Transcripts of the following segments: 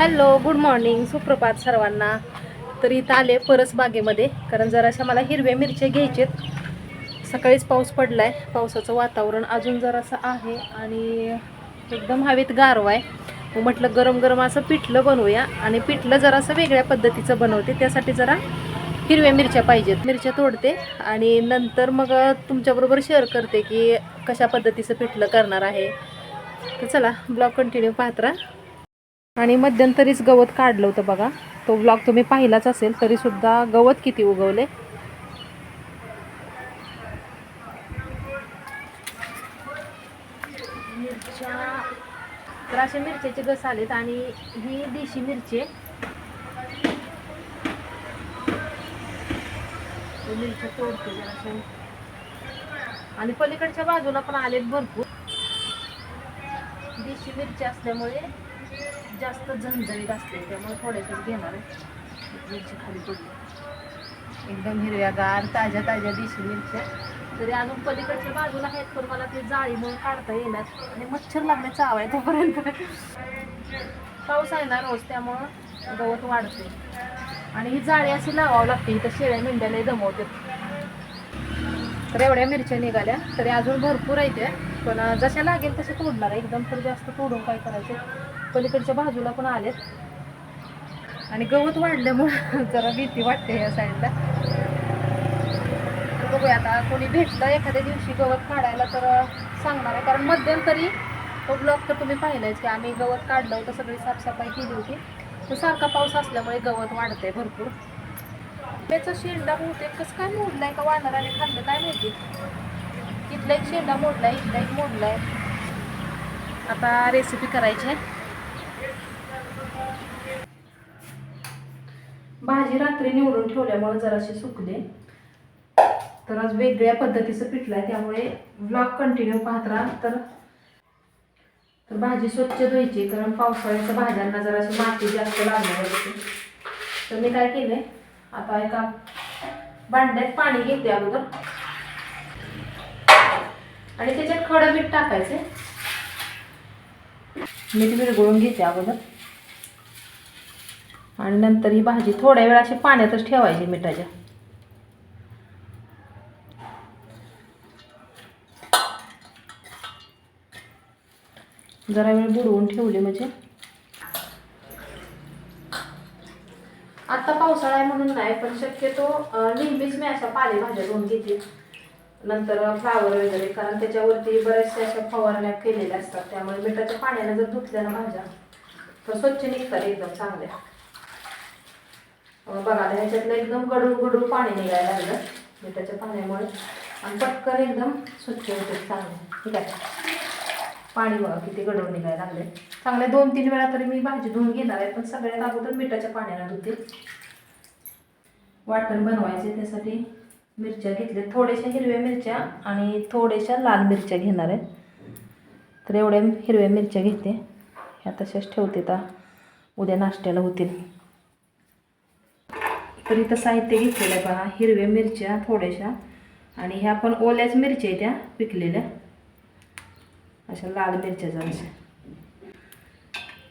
Hello good morning. सुप्रभात सर्वांना. तर इथं आले परस बागेमध्ये कारण जराशा मला हिरव्या मिरच्या घ्यायचेत. सकाळीच पाऊस पडला आहे पावसाचं वातावरण अजून जरासं आहे आणि एकदम हवेत गारवा आहे मग म्हटलं गरम गरम असं पिठलं बनवूया आणि पिठलं जरासं वेगळ्या पद्धतीचं बनवते. त्यासाठी जरा हिरव्या मिरच्या पाहिजेत. मिरच्या तोडते आणि नंतर मग तुमच्याबरोबर शेअर करते की कशा पद्धतीचं पिठलं करणार आहे. तर चला ब्लॉग कंटिन्यू पाहत राहा. आणि मध्यंतरीच गवत काढलं होतं बघा. तो ब्लॉग तुम्ही पाहिलाच असेल तरीसुद्धा गवत किती उगवले? मिरच्या तर असे मिरच्याचे गस आलेत आणि ही देशी मिरची आहे. मिरच्या तोडते आणि पलीकडच्या बाजूला पण आलेत भरपूर. देशी मिरची असल्यामुळे जास्त झणझणीत असते त्यामुळे थोड्याशेच घेणार आहे. मिरची खाली पडली. एकदम हिरव्यागार ताज्या ताज्या देशी मिरच्या. तरी अजून पलीकडच्या बाजूला आहेत पण मला ते जाळी म्हणून काढता येणार आणि मच्छर लागले चावाय तोपर्यंत. पाऊस आहे ना रोज त्यामुळं गवत वाढते. आणि ही जाळी अशी लावावं लागते इथं शेळ्या मेंढ्यालाही दमवते तर एवढ्या मिरच्या निघाल्या तरी अजून भरपूर आहेत पण जशा लागेल तसे तोडणार एकदम तर जास्त तोडून काय करायचं? पलीकडच्या बाजूला पण आलेत. आणि गवत वाढल्यामुळं जरा भीती वाटते या साईडला बघूया आता कोणी भेटलं एखाद्या दिवशी गवत काढायला तर सांगणार आहे. कारण मध्यंतरी तो ब्लॉक तर तुम्ही पाहिलाच की आम्ही गवत काढलं होतं सगळी साफसफाई केली होती. तर सारखा पाऊस असल्यामुळे गवत वाढते भरपूर. त्याचा शेंडा बहुतेक कसं काय मोडलाय का वानराने खाल्लं काय माहिती? इथला एक शेंडा मोडलाय इथला एक मोडलाय. आता रेसिपी करायची आहे. भाजी रात्री निवडून ठेवल्यामुळे जराशी सुकले. तर आज वेगळ्या पद्धतीचं पिठलं आहे त्यामुळे ब्लॉग कंटिन्यू पाहत राहा. तर तर भाजी स्वच्छ धुवायची कारण पावसाळ्याच्या भाज्यांना जराशी माती जास्त लागणार होती तर मी काय केले आता एका भांड्यात पाणी घेते अगोदर. आणि त्याच्यात खडं मीठ टाकायचे मीठ विरघळून घेते अगोदर. आणि नंतर ही भाजी थोड्या वेळ अशी पाण्यातच ठेवायची मिठाच्या. जरा वेळ बुडवून ठेवली म्हणजे. आता पावसाळा आहे म्हणून नाही पण शक्यतो नेहमीच मी अशा पालेभाज्या धुवून घेते. नंतर फ्लावर वगैरे कारण त्याच्यावरती बऱ्याचशा अशा फवारण्या केलेल्या असतात. त्यामुळे मिठाच्या पाण्यानं जर धुतल्या ना भाज्या तर स्वच्छ निघतात एकदम चांगल्या. बघा ह्याच्यातलं एकदम गडूळ गडूळ पाणी निघायला लागलं. मिठाच्या पाण्यामुळे आणि पटकन एकदम स्वच्छ होते चांगलं. ठीक आहे? पाणी बघा किती गडूळ निघायला लागले चांगले दोन तीन वेळा तरी मी भाजी धुवून घेणार आहे पण सगळ्यात अगोदर मिठाच्या पाण्याला धुते. वाटण बनवायचे त्यासाठी मिरच्या घेतल्या. थोड्याशा हिरव्या मिरच्या आणि थोड्याशा लाल मिरच्या घेणार आहे. तर एवढ्या हिरव्या मिरच्या घेते. ह्या तशाच ठेवते तर उद्या नाश्त्याला होतील. तर इथं साहित्य घेतलेलं आहे पहा हिरव्या मिरच्या थोड्याशा. आणि ह्या पण ओल्याच मिरच्या आहेत त्या पिकलेल्या. अशा लाल मिरच्या जराशा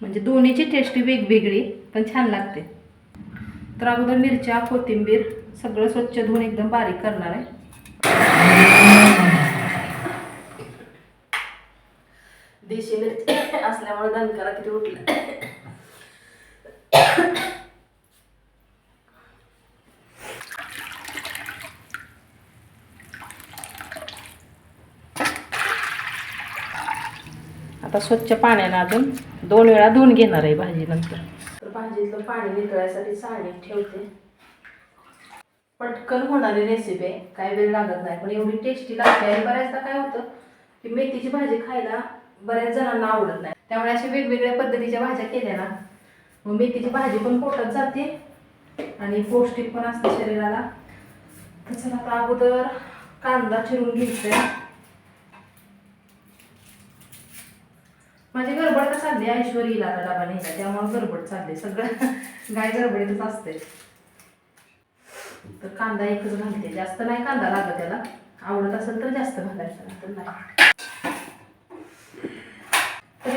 म्हणजे दोन्हीची टेस्ट वेगवेगळी पण छान लागते. तर अगोदर मिरच्या कोथिंबीर सगळं स्वच्छ धुवून एकदम बारीक करणार आहे. देशी मिरची असल्यामुळे दणकारा किती उठला आता स्वच्छ पाण्यानं अजून दोन वेळा धुवून घेणार आहे भाजी नंतर तर भाजीतलं पाणी नितळायसाठी साडी ठेवते. पटकन होणारी रेसिपी आहे काय वेळ लागत नाही पण एवढी टेस्टी लागते आणि बऱ्याचदा काय होतं की मेथीची भाजी खायला बऱ्याच जणांना आवडत नाही. त्यामुळे अशा वेगवेगळ्या पद्धतीच्या भाज्या केल्या ना मग मेथीची भाजी पण पोटात जाते आणि पौष्टिक पण असते शरीराला. तर चला आता अगोदर कांदा चिरून घ्यायचा. माझी गडबड तर चालली ऐश्वरीला आता डबा न्यायचा त्यामुळे गडबड चालली सगळं गाय गडबडीतच असते. तर कांदा एकच घालते जास्त नाही कांदा लागत त्याला. आवडत असेल तर जास्त घालायचं तर नाही.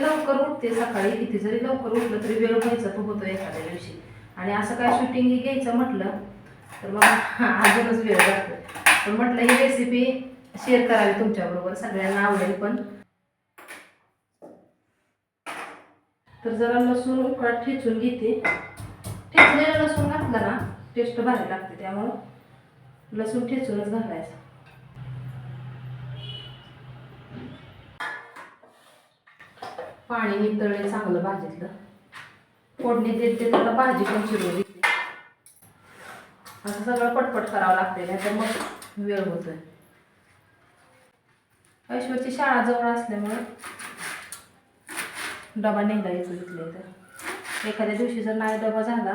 लवकर उठते सकाळी किती जरी लवकर उठलं तरी वेळ व्हायचा तो होतो एखाद्या दिवशी. आणि असं काय शूटिंग घ्यायचं म्हटलं तर मग अजूनच वेळ जातो पण म्हटलं ही रेसिपी शेअर करावी तुमच्याबरोबर सगळ्यांना आवडेल पण. तर जरा लसूण उकळात ठेचून घेते. ठेचलेलं लसूण घातलं ना टेस्ट भारी लागते त्यामुळं लसूण ठेचूनच घालायचं. पाणी नितळले चांगलं भाजीतलं फोडणी देत देत आता भाजी पण चिरून घेते. असं सगळं पटपट करावं लागते नाही तर मग वेळ होतोय. ऐश्वरची शाळा जवळ असल्यामुळे डबा नेला येतो इथले तर. एखाद्या दिवशी जर नाही डबा झाला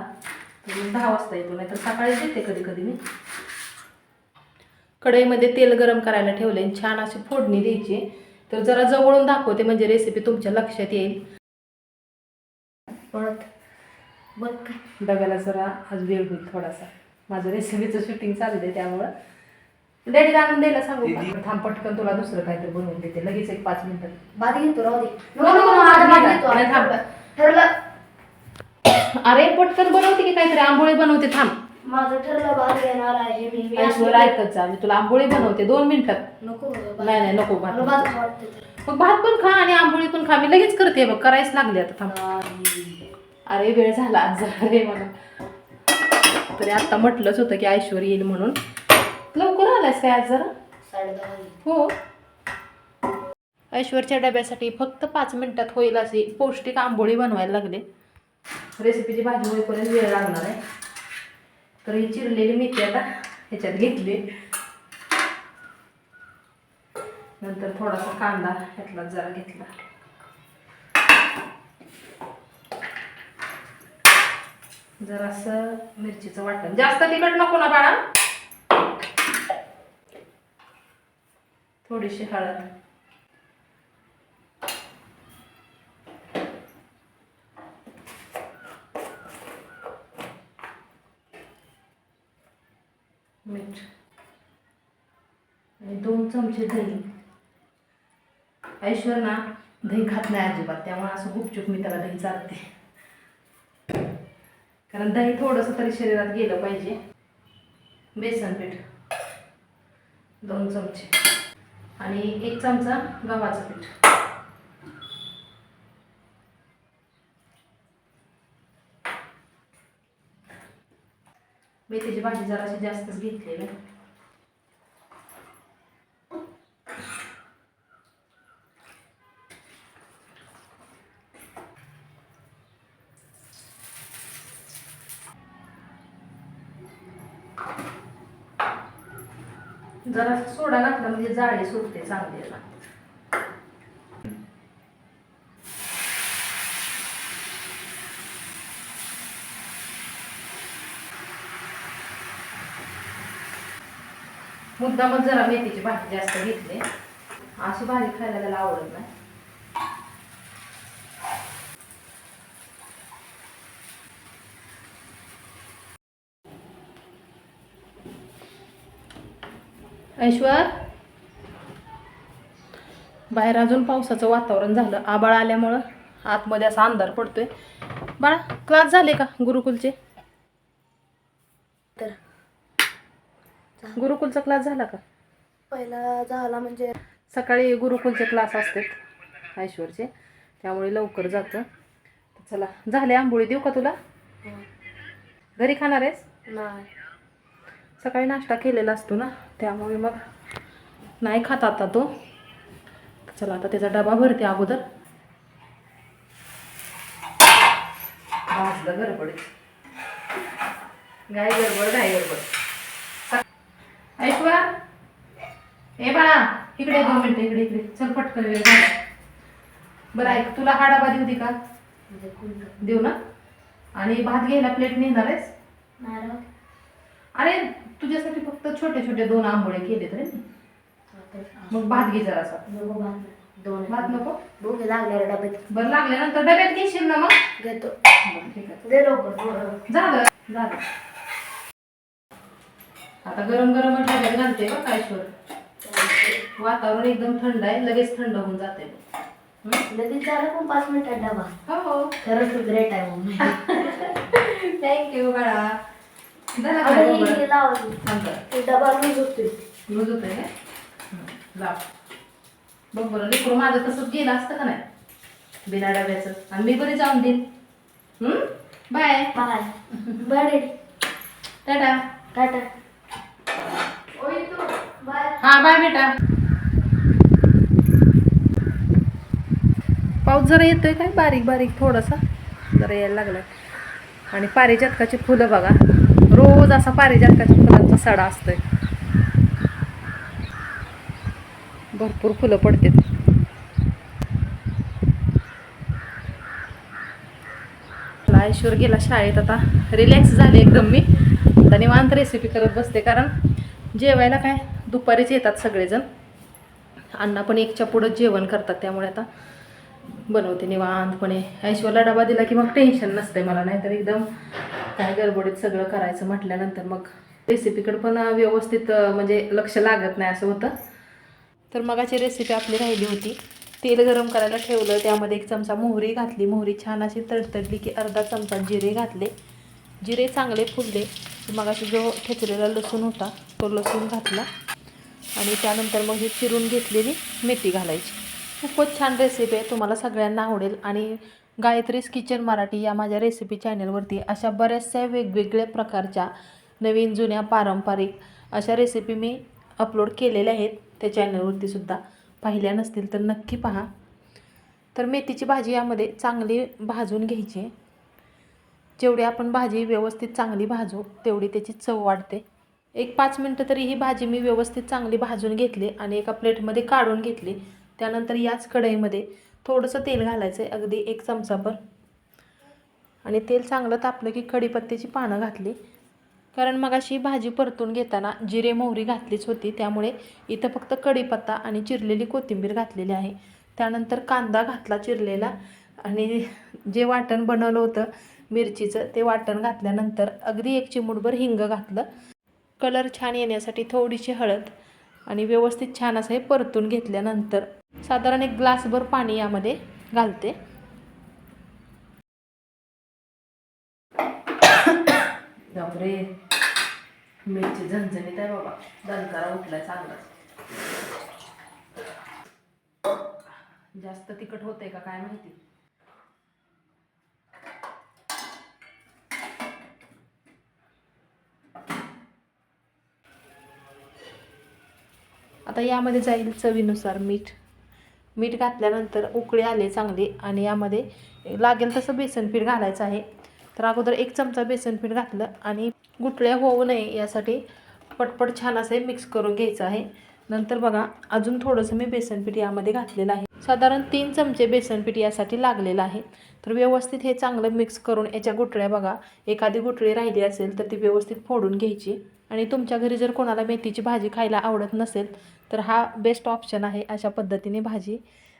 तर मग दहा वाजता येतो नाही तर सकाळीच येते कधी कधी मी. कढईमध्ये तेल गरम करायला ठेवले आणि छान अशी फोडणी द्यायची. तर जरा जवळून दाखवते म्हणजे रेसिपी तुमच्या लक्षात येईल. परत बघ. डब्याला जरा आज वेळ होईल थोडासा. माझं रेसिपीचं शूटिंग चालू आहे त्यामुळं. डॅडीला आणून द्यायला सांगू का? थांब पटकन तुला दुसरं काहीतरी बनवून देते. लगेच एक पाच मिनिटात भात घेतो राहू दे. नको, नको, आता भात नाही, घेतो नाही, थांब. ठरलं. अरे पटकन बनवते की काहीतरी? आंबोळी बनवते थांब. माझं ठरलं भात घेणार आहे मी. मी ऐश्वर असं- ऐकत जा. मी तुला आंबोळी बनवते. दोन मिनिटात नको. नाही नाही नको मला भात. मग भात पण खा आणि आंबोळी पण खा. मी लगेच करते. बघ करायच लागले आता. थांब. नाही. अरे वेळ झाला आज. जरा रे मला. तरी आता म्हटलंच होतं की ऐश्वर येईल म्हणून. लवकर आलायस काय आज जरा. हो. ऐश्वरच्या डब्यासाठी फक्त पाच मिनिटात होईल अशी पौष्टिक आंबोळी बनवायला लागले. रेसिपीची भाजी होईपर्यंत वेळ लागणार आहे. तर ही चिरलेली मेथी आता ह्याच्यात घेतली. नंतर थोडासा कांदा ह्यातला जरा घेतला. जरासं मिरचीचं वाटण. जास्त तिखट नको ना बाळा. थोडीशी हळद. मीठ. आणि दोन चमचे दही. ऐश्वर ना दही खात नाही अजिबात त्यामुळे असं गुपचूप मी त्याला दही चालते कारण दही थोडंसं तरी शरीरात गेलं पाहिजे. बेसन पीठ दोन चमचे. आणि एक चमचा गव्हाचं पीठ. मेथीची भाजी जराशी जास्तच घेतलेली. जरा सोडा घातला म्हणजे जाळी सुटते चांगली मुद्दामच जरा मेथीची भाजी जास्त घेतली. अशी भाजी खायला त्याला आवडत नाही. ऐश्वर? बाहेर अजून पावसाचं वातावरण झालं. आबाळ आल्यामुळं आतमध्ये असा अंधार पडतोय. बाळा क्लास झाले का गुरुकुलचे? तर. गुरुकुलचा क्लास झाला का? पहिला झाला म्हणजे सकाळी गुरुकुलचे क्लास असतात ऐश्वरचे. त्यामुळे लवकर जातं. चला झाले आंबोळी. देऊ का तुला? घरी खाणार आहेस? नाही. सकाळी नाश्ता केलेला असतो ना? त्यामुळे मग नाही खात आता तो. चला आता त्याचा डबा भरते अगोदर. भाजलं गडबड गाय गडबड गाय गडबड. ऐकवा ए बाळा इकडे दोन मिनिटं इकडे इकडे. चल पटकन वेळ बरं ऐक तुला हा डबा देऊ दे का? देऊ ना. आणि भात घ्यायला प्लेट नेणार आहेस. अरे तुझ्यासाठी फक्त छोटे छोटे दोन आंबोळे केले रे मी. आता मग भात घे जरासा. नको भात. दोन भात नको? भूक लागल्यावर डब्यात बरं लागल्यानंतर डब्यात घेशील ना मग? घेतो. बरं, ठीक आहे. दे लवकर थोडं. झालं. झालं. आता गरम गरम डब्यात घालते बघ कायश्वर वातावरण एकदम थंड आहे लगेच थंड होऊन जाते लगेच झालं पण पाच मिनिटात डबा? हो. खरंच ग्रेट आहे मम्मी. थँक्यू बाळा. आणि? हे डबा लूज होतोय. लूज होत आहे लाव. बघ बरं लेकरू माझं तसंच गेलं असतं का नाही? बिना डब्याचं. आणि मी बरी जाऊन देईन. Bye. Bye. Bye tata. Tata. Bye. हा बाय बेटा. पाऊस जरा येतोय काय? बारीक बारीक थोडासा. जरा यायला लागलाय. आणि पारिजातकाची फुलं बघा. रोज असा पारिजातकाच्या फुलांचा सडा असतोय. भरपूर फुलं पडतात. मला ऐश्वर गेला शाळेत आता रिलॅक्स झाले एकदम मी. आता निवांत रेसिपी करत बसते कारण जेवायला काय? दुपारीच येतात सगळेजण. अण्णा पण एकच्या पुढं जेवण करतात त्यामुळे आता बनवते निवांतपणे. ऐश्वरला डबा दिला की मग टेन्शन नसते मला. नाहीतर एकदम काय गडबडीत सगळं करायचं म्हटल्यानंतर मग रेसिपीकडे पण व्यवस्थित म्हणजे लक्ष लागत नाही असं होतं. तर मगाची रेसिपी आपली राहिली होती. तेल गरम करायला ठेवलं. त्यामध्ये एक चमचा मोहरी घातली. मोहरी छान अशी तडतडली की अर्धा चमचा जिरे घातले. जिरे चांगले फुलले. मगाशी जो ठेचलेला लसूण होता तो लसूण घातला. आणि त्यानंतर मग ही चिरून घेतलेली मेथी घालायची. खूपच छान रेसिपी आहे तुम्हाला सगळ्यांना आवडेल. आणि गायत्रीज किचन मराठी या माझ्या रेसिपी चॅनलवरती अशा बऱ्याचशा वेगवेगळ्या प्रकारच्या नवीन जुन्या पारंपरिक अशा रेसिपी मी अपलोड केलेल्या आहेत त्या चॅनलवरती सुद्धा. पाहिल्या नसतील तर नक्की पहा. तर मेथीची भाजी यामध्ये चांगली भाजून घ्यायची. जेवढी आपण भाजी व्यवस्थित चांगली भाजू तेवढी त्याची चव वाढते. एक पाच मिनटं तरी ही भाजी मी व्यवस्थित चांगली भाजून घेतली आणि एका प्लेटमध्ये काढून घेतली. त्यानंतर याच कढईमध्ये थोडंसं तेल घालायचं आहे अगदी एक चमचाभर. आणि तेल चांगलं तापलं की कढीपत्त्याची पानं घातली. कारण मग अशी भाजी परतून घेताना जिरे मोहरी घातलीच होती. त्यामुळे इथं फक्त कढीपत्ता आणि चिरलेली कोथिंबीर घातलेली आहे. त्यानंतर कांदा घातला चिरलेला. आणि जे वाटण बनवलं होतं मिरचीचं ते वाटण घातल्यानंतर अगदी एक चिमूटभर हिंग घातलं. कलर छान येण्यासाठी थोडीशी हळद आणि व्यवस्थित छान असं हे परतून घेतल्यानंतर साधारण एक ग्लासभर पाणी यामध्ये घालते. बापरे. मिरची झणझणीत आहे बाबा. दणकारा उठलाय चांगलाच जास्त तिखट होतंय का काय माहिती? आता यामध्ये जाईल चवीनुसार मीठ. मीठ घातल्यानंतर उकळी आले चांगली आणि यामध्ये लागेल तसं बेसनपीठ घालायचं आहे. तर अगोदर एक चमचा बेसनपीठ घातलं आणि गुटळ्या होऊ नये यासाठी पटपट छान असे मिक्स करून घ्यायचं आहे. नंतर बघा अजून थोडंसं मी बेसनपीठ यामध्ये घातलेलं आहे. साधारण तीन चमचे बेसनपीठ यासाठी लागलेलं आहे. तर व्यवस्थित हे चांगलं मिक्स करून याच्या गुटळ्या बघा एखादी गुटळी राहिली असेल तर ती व्यवस्थित फोडून घ्यायची. आणि तुमच्या घरी जर कोणाला मेथीची भाजी खायला आवडत नसेल तर हा बेस्ट ऑप्शन आहे अशा पद्धतीने भाजी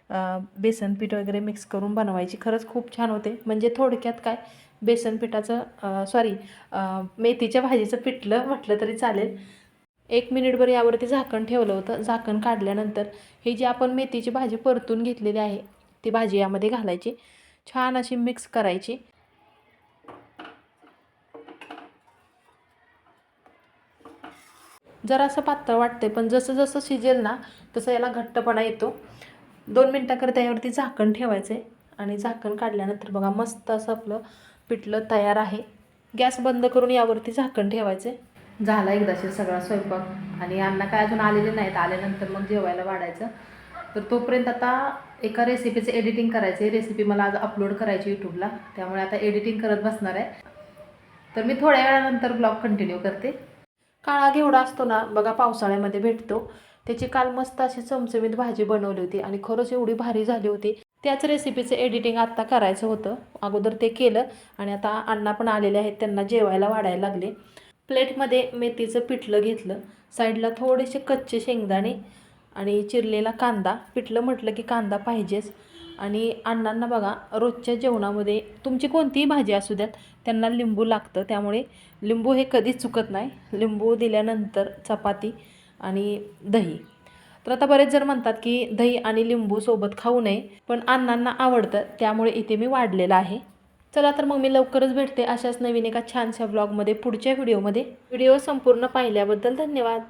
बेसन पीठ वगैरे मिक्स करून बनवायची. खरंच खूप छान होते. म्हणजे थोडक्यात काय बेसन पिठाचं सॉरी मेथीच्या भाजीचं पिठलं म्हटलं तरी चालेल. एक मिनिटभर यावरती झाकण ठेवलं होतं. झाकण काढल्यानंतर ही जी आपण मेथीची भाजी परतून घेतलेली आहे ती भाजी यामध्ये घालायची. छान अशी मिक्स करायची. जरासं पातळ वाटते पण जसं जसं शिजेल ना तसं याला घट्टपणा येतो. दोन मिनटाकरता यावरती झाकण ठेवायचं आहे आणि झाकण काढल्यानंतर बघा मस्त असं आपलं पिठलं तयार आहे. गॅस बंद करून यावरती झाकण ठेवायचं आहे झाला एकदाशी सगळा स्वयंपाक. आणि अण्णा काय अजून आलेले नाहीत. आल्यानंतर मग जेवायला वाढायचं. तर तोपर्यंत आता एका रेसिपीचं एडिटिंग करायचं. आहे रेसिपी मला आज अपलोड करायची यूट्यूबला त्यामुळे आता एडिटिंग करत बसणार आहे. तर मी थोड्या वेळानंतर ब्लॉग कंटिन्यू करते. काळा घेवडा असतो ना बघा पावसाळ्यामध्ये भेटतो. त्याची काल मस्त अशी चमचमीत भाजी बनवली होती आणि खरंच एवढी भारी झाली होती. त्याच रेसिपीचं एडिटिंग आत्ता करायचं होतं. अगोदर ते केलं आणि आता अण्णा पण आलेले आहेत. त्यांना जेवायला वाढायला लागले. प्लेटमध्ये मेथीचं पिठलं घेतलं. साईडला थोडेसे कच्चे शेंगदाणे आणि चिरलेला कांदा. पिठलं म्हटलं की कांदा पाहिजेच. आणि अण्णांना बघा रोजच्या जेवणामध्ये तुमची कोणतीही भाजी असू द्यात त्यांना लिंबू लागतं. त्यामुळे लिंबू हे कधीच चुकत नाही. लिंबू दिल्यानंतर चपाती आणि दही. तर आता बरेच जण म्हणतात की दही आणि लिंबू सोबत खाऊ नये पण अण्णांना आवडतं. त्यामुळे इथे मी वाढलेलं आहे. चला तर मग मी लवकरच भेटते अशाच नवीन एका छानशा ब्लॉगमध्ये पुढच्या व्हिडिओमध्ये व्हिडिओ संपूर्ण पाहिल्याबद्दल धन्यवाद.